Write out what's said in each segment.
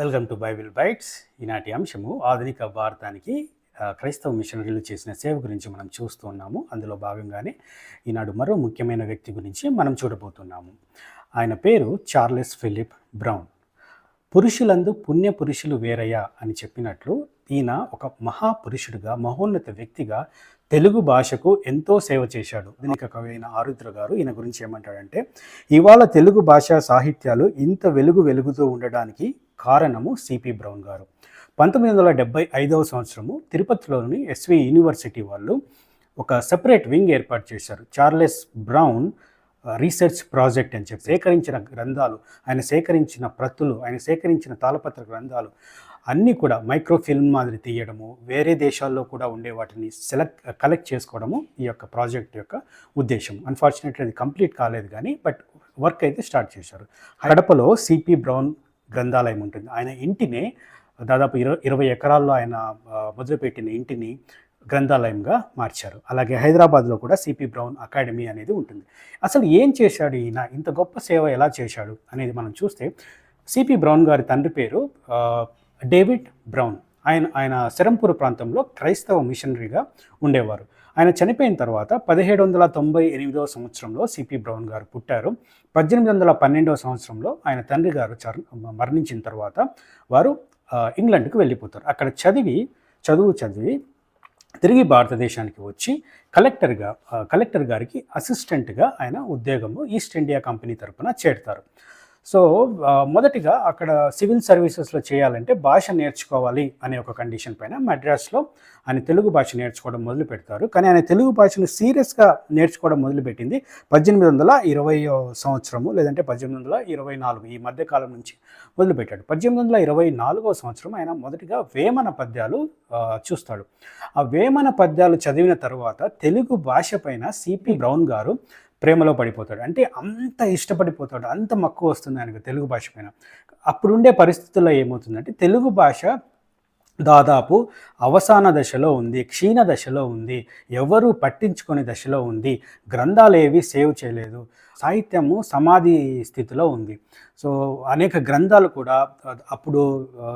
Welcome to Bible bytes. ఈనాటి అంశము ఆధునిక భారతానికి క్రైస్తవ మిషనరీలు చేసిన సేవ గురించి మనం చూస్తూ ఉన్నాము. అందులో భాగంగానే ఈనాడు మరో ముఖ్యమైన వ్యక్తి గురించి మనం చూడబోతున్నాము. ఆయన పేరు చార్లెస్ ఫిలిప్ బ్రౌన్. పురుషులందు పుణ్య పురుషులు వేరయ్యా అని చెప్పినట్లు ఈయన ఒక మహాపురుషుడుగా మహోన్నత వ్యక్తిగా తెలుగు భాషకు ఎంతో సేవ చేశాడు. ఆధునిక కవి అయిన ఆరుద్ర గారు ఈయన గురించి ఏమంటాడంటే ఇవాళ తెలుగు భాషా సాహిత్యాలు ఇంత వెలుగు వెలుగుతూ ఉండడానికి కారణము సిపి బ్రౌన్ గారు. పంతొమ్మిది వందల డెబ్బై ఐదవ సంవత్సరము తిరుపతిలోని ఎస్వి యూనివర్సిటీ వాళ్ళు ఒక సెపరేట్ వింగ్ ఏర్పాటు చేశారు. చార్లెస్ బ్రౌన్ రీసెర్చ్ ప్రాజెక్ట్ అని చెప్పి సేకరించిన గ్రంథాలు ఆయన సేకరించిన ప్రతులు ఆయన సేకరించిన తాళపత్ర గ్రంథాలు అన్నీ కూడా మైక్రోఫిల్మ్ మాదిరి తీయడము వేరే దేశాల్లో కూడా ఉండే వాటిని సెలెక్ట్ కలెక్ట్ uh, చేసుకోవడము ఈ యొక్క ప్రాజెక్ట్ యొక్క ఉద్దేశం. అన్ఫార్చునేట్లీ అది కంప్లీట్ కాలేదు కానీ బట్ వర్క్ అయితే స్టార్ట్ చేశారు. హడపలో సిపి బ్రౌన్ గ్రంథాలయం ఉంటుంది. ఆయన ఇంటినే దాదాపు ఇరవై ఇరవై ఎకరాల్లో ఆయన మొదలుపెట్టిన ఇంటిని గ్రంథాలయంగా మార్చారు. అలాగే హైదరాబాద్లో కూడా సిపి బ్రౌన్ అకాడమీ అనేది ఉంటుంది. అసలు ఏం చేశాడు ఈయన? ఇంత గొప్ప సేవ ఎలా చేశాడు అనేది మనం చూస్తే సిపి బ్రౌన్ గారి తండ్రి పేరు డేవిడ్ బ్రౌన్. ఆయన ఆయన శరంపూర్ ప్రాంతంలో క్రైస్తవ మిషనరీగా ఉండేవారు. ఆయన చనిపోయిన తర్వాత పదిహేడు వందల తొంభై ఎనిమిదవ సంవత్సరంలో సిపి బ్రౌన్ గారు పుట్టారు. పద్దెనిమిది వందల పన్నెండవ సంవత్సరంలో ఆయన తండ్రి గారు చర్ మరణించిన తర్వాత వారు ఇంగ్లండ్కు ఇంగ్లాండ్కి వెళ్ళిపోతారు. అక్కడ చదివి చదువు చదివి తిరిగి భారతదేశానికి వచ్చి కలెక్టర్గా కలెక్టర్ గారికి అసిస్టెంట్గా ఆయన ఉద్యోగము ఈస్ట్ ఇండియా కంపెనీ తరఫున చేరుతారు. సో మొదటిగా అక్కడ సివిల్ సర్వీసెస్లో చేయాలంటే భాష నేర్చుకోవాలి అనే ఒక కండిషన్ పైన మద్రాస్లో ఆయన తెలుగు భాష నేర్చుకోవడం మొదలు పెడతారు. కానీ ఆయన తెలుగు భాషను సీరియస్గా నేర్చుకోవడం మొదలుపెట్టింది పద్దెనిమిది వందల ఇరవై సంవత్సరము లేదంటే పద్దెనిమిది వందల ఇరవై నాలుగు ఈ మధ్యకాలం నుంచి మొదలుపెట్టాడు పద్దెనిమిది వందల ఇరవై నాలుగో సంవత్సరం ఆయన మొదటిగా వేమన పద్యాలు చూస్తాడు. ఆ వేమన పద్యాలు చదివిన తర్వాత తెలుగు భాష పైన సిపి బ్రౌన్ గారు ప్రేమలో పడిపోతాడు. అంటే అంత ఇష్టపడిపోతాడు. అంత మక్కువ వస్తుంది ఆయనకు తెలుగు భాష పైన. అప్పుడుండే పరిస్థితుల్లో ఏమవుతుందంటే తెలుగు భాష దాదాపు అవసాన దశలో ఉంది క్షీణ దశలో ఉంది ఎవరూ పట్టించుకొని దశలో ఉంది గ్రంథాలు ఏవి సేవ్ చేయలేదు సాహిత్యము సమాధి స్థితిలో ఉంది. సో అనేక గ్రంథాలు కూడా అప్పుడు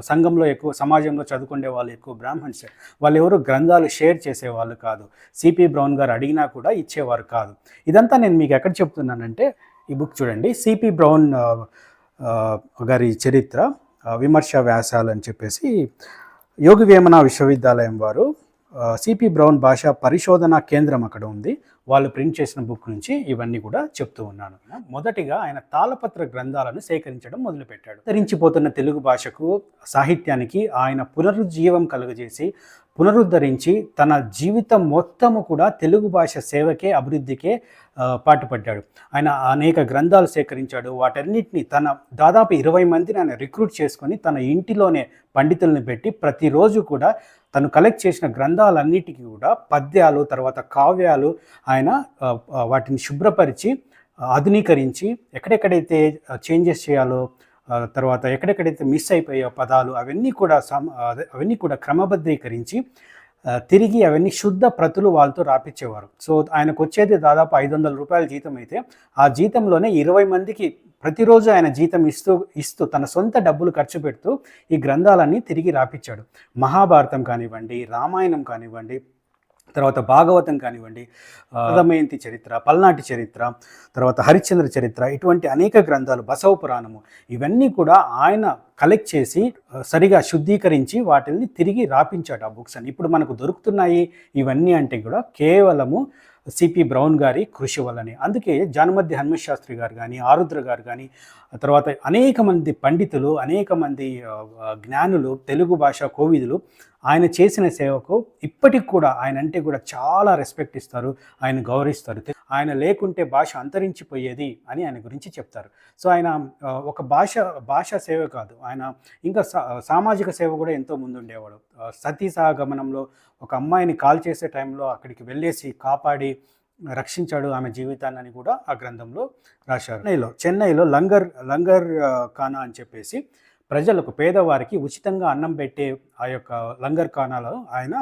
సంఘంలో ఎక్కువ సమాజంలో చదువుకునే వాళ్ళు ఎక్కువ బ్రాహ్మణ్స్ వాళ్ళు ఎవరు గ్రంథాలు షేర్ చేసేవాళ్ళు కాదు. సిపి బ్రౌన్ గారు అడిగినా కూడా ఇచ్చేవారు కాదు. ఇదంతా నేను మీకు ఎక్కడ చెప్తున్నానంటే ఈ బుక్ చూడండి. సిపి బ్రౌన్ గారి చరిత్ర విమర్శ వ్యాసాలు అని చెప్పేసి యోగి వేమన విశ్వవిద్యాలయం వారు సిపి బ్రౌన్ భాష పరిశోధన కేంద్రం అక్కడ ఉంది. వాళ్ళు ప్రింట్ చేసిన బుక్ నుంచి ఇవన్నీ కూడా చెప్తూ ఉన్నాను. మొదటిగా ఆయన తాళపత్ర గ్రంథాలను సేకరించడం మొదలుపెట్టాడు. ధరించిపోతున్న తెలుగు భాషకు సాహిత్యానికి ఆయన పునరుజ్జీవం కలుగజేసి పునరుద్ధరించి తన జీవితం మొత్తము కూడా తెలుగు భాష సేవకే అభివృద్ధికే పాటుపడ్డాడు. ఆయన అనేక గ్రంథాలు సేకరించాడు. వాటన్నిటిని తన దాదాపు ఇరవై మందిని ఆయన రిక్రూట్ చేసుకొని తన ఇంటిలోనే పండితులను పెట్టి ప్రతిరోజు కూడా తను కలెక్ట్ చేసిన గ్రంథాలన్నిటికీ కూడా పద్యాలు తర్వాత కావ్యాలు ఆయన వాటిని శుభ్రపరిచి ఆధునీకరించి ఎక్కడెక్కడైతే చేంజెస్ చేయాలో తర్వాత ఎక్కడెక్కడైతే మిస్ అయిపోయే పదాలు అవన్నీ కూడా సమ అవన్నీ కూడా క్రమబద్ధీకరించి తిరిగి అవన్నీ శుద్ధ ప్రతులు వాళ్ళతో రాపిచ్చేవారు. సో ఆయనకు వచ్చేది దాదాపు ఐదు వందల రూపాయల జీతం అయితే ఆ జీతంలోనే ఇరవై మందికి ప్రతిరోజు ఆయన జీతం ఇస్తూ ఇస్తూ తన సొంత డబ్బులు ఖర్చు పెడుతూ ఈ గ్రంథాలన్నీ తిరిగి రాపిచ్చాడు. మహాభారతం కానివ్వండి రామాయణం కానివ్వండి తర్వాత భాగవతం కానివ్వండి అదమయంతి చరిత్ర పల్నాటి చరిత్ర తర్వాత హరిశ్చంద్ర చరిత్ర ఇటువంటి అనేక గ్రంథాలు బసవ పురాణము ఇవన్నీ కూడా ఆయన కలెక్ట్ చేసి సరిగా శుద్ధీకరించి వాటిని తిరిగి రాపించాడు ఆ బుక్స్ అని ఇప్పుడు మనకు దొరుకుతున్నాయి ఇవన్నీ అంటే కూడా కేవలము సిపి బ్రౌన్ గారి కృషి వల్లనే. అందుకే జానమధ్య హనుమత్ శాస్త్రి గారు కానీ ఆరుద్ర గారు కానీ తర్వాత అనేక మంది పండితులు అనేక మంది జ్ఞానులు తెలుగు భాష కోవిదులు ఆయన చేసిన సేవకు ఇప్పటికి కూడా ఆయన అంటే కూడా చాలా రెస్పెక్ట్ ఇస్తారు ఆయన గౌరవిస్తారు. ఆయన లేకుంటే భాష అంతరించిపోయేది అని ఆయన గురించి చెప్తారు. సో ఆయన ఒక భాష భాష సేవ కాదు. ఆయన ఇంకా సా- సామాజిక సేవ కూడా ఎంతో ముందుండేవాడు. సతీ సహగమనంలో ఒక అమ్మాయిని కాల్ చేసే టైంలో అక్కడికి వెళ్ళేసి కాపాడి రక్షించాడు ఆమె జీవితాన్ని అని కూడా ఆ గ్రంథంలో రాశారు. చెన్నైలో చెన్నైలో లంగర్ లంగర్ ఖానా అని చెప్పేసి ప్రజలకు పేదవారికి ఉచితంగా అన్నం పెట్టే ఆ యొక్క లంగర్ ఖానాలో ఆయన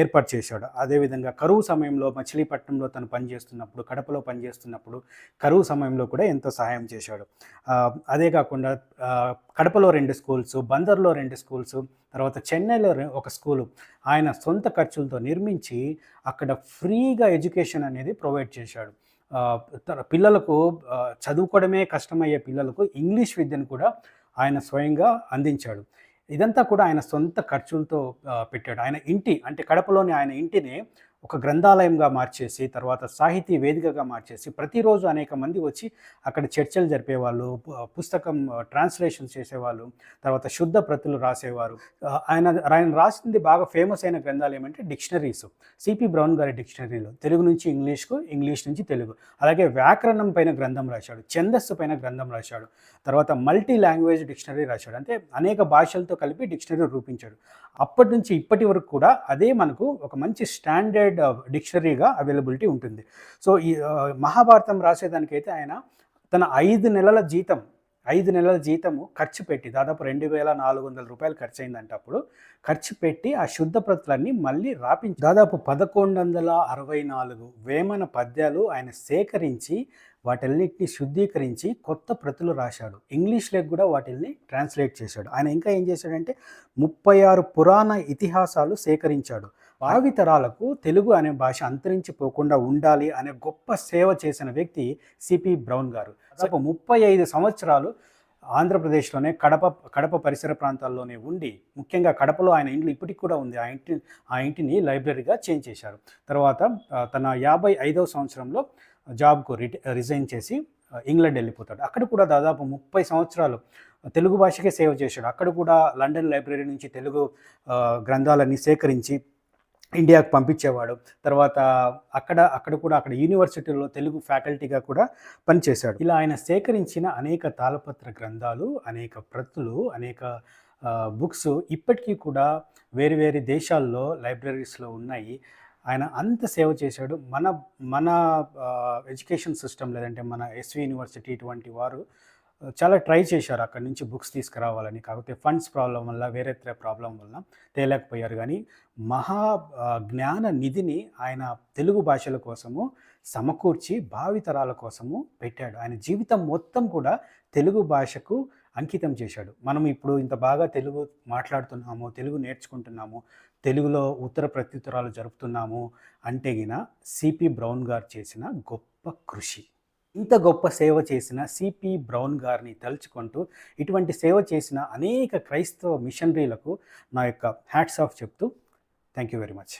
ఏర్పాటు చేశాడు. అదేవిధంగా కరువు సమయంలో మచిలీపట్నంలో తను పనిచేస్తున్నప్పుడు కడపలో పనిచేస్తున్నప్పుడు కరువు సమయంలో కూడా ఎంతో సహాయం చేశాడు. అదే కాకుండా కడపలో రెండు స్కూల్స్ బందర్లో రెండు స్కూల్స్ తర్వాత చెన్నైలో ఒక స్కూలు ఆయన సొంత ఖర్చులతో నిర్మించి అక్కడ ఫ్రీగా ఎడ్యుకేషన్ అనేది ప్రొవైడ్ చేశాడు. పిల్లలకు చదువుకోవడమే కష్టమయ్యే పిల్లలకు ఇంగ్లీష్ విద్యను కూడా ఆయన స్వయంగా అందించాడు. ఇదంతా కూడా ఆయన సొంత ఖర్చులతో పెట్టాడు. ఆయన ఇంటి అంటే కడపలోని ఆయన ఇంటిని ఒక గ్రంథాలయంగా మార్చేసి తర్వాత సాహితీ వేదికగా మార్చేసి ప్రతిరోజు అనేక మంది వచ్చి అక్కడ చర్చలు జరిపేవాళ్ళు పుస్తకం ట్రాన్స్లేషన్ చేసేవాళ్ళు తర్వాత శుద్ధ ప్రతులు రాసేవారు. ఆయన ఆయన రాసింది బాగా ఫేమస్ అయిన గ్రంథాలు ఏమంటే డిక్షనరీస్. సిపి బ్రౌన్ గారి డిక్షనరీలు. తెలుగు నుంచి ఇంగ్లీష్కు ఇంగ్లీష్ నుంచి తెలుగు. అలాగే వ్యాకరణం పైన గ్రంథం రాశాడు ఛందస్సు పైన గ్రంథం రాశాడు. తర్వాత మల్టీ లాంగ్వేజ్ డిక్షనరీ రాశాడు. అంటే అనేక భాషలతో కలిపి డిక్షనరీ రూపించాడు. అప్పటి నుంచి ఇప్పటి వరకు కూడా అదే మనకు ఒక మంచి స్టాండర్డ్ డిక్షనరీగా అవైలబిలిటీ ఉంటుంది. సో ఈ మహాభారతం రాసేదానికైతే ఆయన తన ఐదు నెలల జీతం ఐదు నెలల జీతము ఖర్చు పెట్టి దాదాపు రెండు వేల నాలుగు వందల రూపాయలు ఖర్చు అయిందంటే అప్పుడు. ఖర్చు పెట్టి ఆ శుద్ధ ప్రతులన్నీ మళ్ళీ రాపించి దాదాపు పదకొండు వందల అరవై నాలుగు వేమన పద్యాలు ఆయన సేకరించి వాటన్నిటిని శుద్ధీకరించి కొత్త ప్రతులు రాశాడు. ఇంగ్లీష్లోకి కూడా వాటిల్ని ట్రాన్స్లేట్ చేశాడు. ఆయన ఇంకా ఏం చేశాడంటే ముప్పై ఆరు పురాణ ఇతిహాసాలు సేకరించాడు. భావితరాలకు తెలుగు అనే భాష అంతరించిపోకుండా ఉండాలి అనే గొప్ప సేవ చేసిన వ్యక్తి సిపి బ్రౌన్ గారు. దాదాపు ముప్పై ఐదు సంవత్సరాలు ఆంధ్రప్రదేశ్లోనే కడప కడప పరిసర ప్రాంతాల్లోనే ఉండి ముఖ్యంగా కడపలో ఆయన ఇంట్లో ఇప్పటికి కూడా ఉంది. ఆ ఇంటి ఆ ఇంటిని లైబ్రరీగా చేంజ్ చేశారు. తర్వాత తన యాభై ఐదవ సంవత్సరంలో జాబ్కు రిట రిజైన్ చేసి ఇంగ్లండ్ ఇంగ్లాండ్ వెళ్ళిపోతాడు. అక్కడ కూడా దాదాపు ముప్పై సంవత్సరాలు తెలుగు భాషకే సేవ చేశాడు. అక్కడ కూడా లండన్ లైబ్రరీ నుంచి తెలుగు గ్రంథాలన్నీ సేకరించి ఇండియాకు పంపించేవాడు. తర్వాత అక్కడ అక్కడ కూడా అక్కడ యూనివర్సిటీలో తెలుగు ఫ్యాకల్టీగా కూడా పనిచేశాడు. ఇలా ఆయన సేకరించిన అనేక తాళపత్ర గ్రంథాలు అనేక ప్రతులు అనేక బుక్స్ ఇప్పటికీ కూడా వేరు వేరు దేశాల్లో లైబ్రరీస్లో ఉన్నాయి. ఆయన అంత సేవ చేశాడు. మన మన ఎడ్యుకేషన్ సిస్టమ్ లేదంటే మన ఎస్వి యూనివర్సిటీ ఇటువంటి వారు చాలా ట్రై చేశారు అక్కడి నుంచి బుక్స్ తీసుకురావాలని. కాకపోతే ఫండ్స్ ప్రాబ్లం వల్ల వేరే ప్రాబ్లం వల్ల తేలేకపోయారు. కానీ మహా జ్ఞాన నిధిని ఆయన తెలుగు భాషల కోసము సమకూర్చి భావితరాల కోసము పెట్టాడు. ఆయన జీవితం మొత్తం కూడా తెలుగు భాషకు అంకితం చేశాడు. మనం ఇప్పుడు ఇంత బాగా తెలుగు మాట్లాడుతున్నాము తెలుగు నేర్చుకుంటున్నాము తెలుగులో ఉత్తర ప్రత్యుత్తరాలు జరుపుతున్నాము అంటే గిన సిపి బ్రౌన్ గారు చేసిన గొప్ప కృషి. ఇంత గొప్ప సేవ చేసిన సిపి బ్రౌన్ గారిని తలుచుకుంటూ ఇటువంటి సేవ చేసిన అనేక క్రైస్తవ మిషనరీలకు నా యొక్క హ్యాట్స్ ఆఫ్ చెప్తూ థ్యాంక్ యూ వెరీ మచ్.